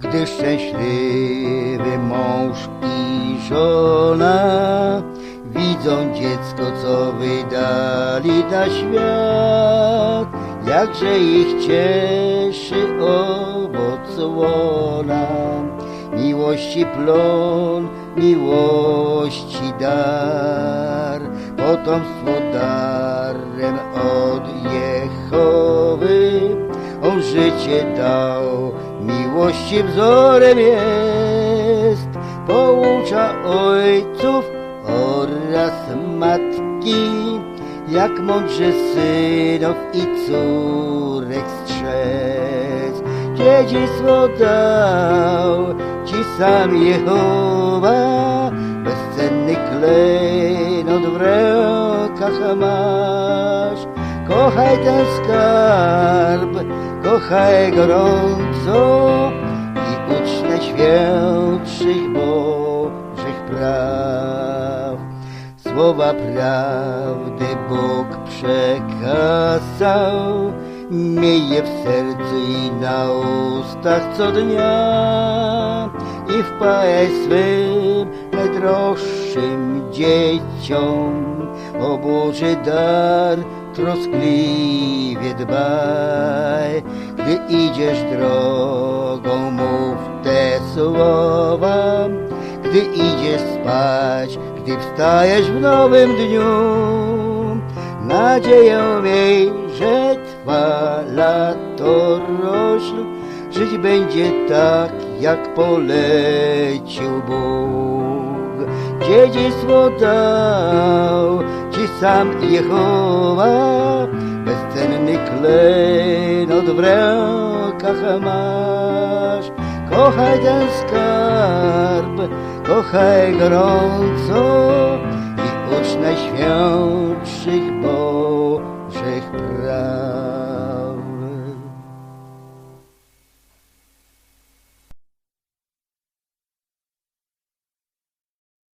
Gdy szczęśliwy mąż i żona widzą dziecko, co wydali na świat, jakże ich cieszy owoc łona. Miłości plon, miłości dar, potomstwo darem od Jehowy. On życie dał, miłości wzorem jest, poucza ojców oraz matki, jak mądrze synów i córek strzec. Dziedzictwo dał ci sam Jehowa, bezcenny klejnot w rękach masz. Kochaj ten skarb, kochaj gorąco i ucz najświętszych Bożych praw. Słowa prawdy Bóg przekazał, miej je w sercu i na ustach co dnia i wpajaj swym najdroższym dzieciom o Boży dar troskliwie dbaj. Gdy idziesz drogą, mów te słowa, gdy idziesz spać, gdy wstajesz w nowym dniu. Nadzieję miej, że twa lato rośnie, żyć będzie tak, jak polecił Bóg. Dziedzictwo dał ci sam Jehowa, bezcenny klejnot w rękach masz. Kochaj ten skarb, kochaj gorąco i ucz najświętszych Bożych praw.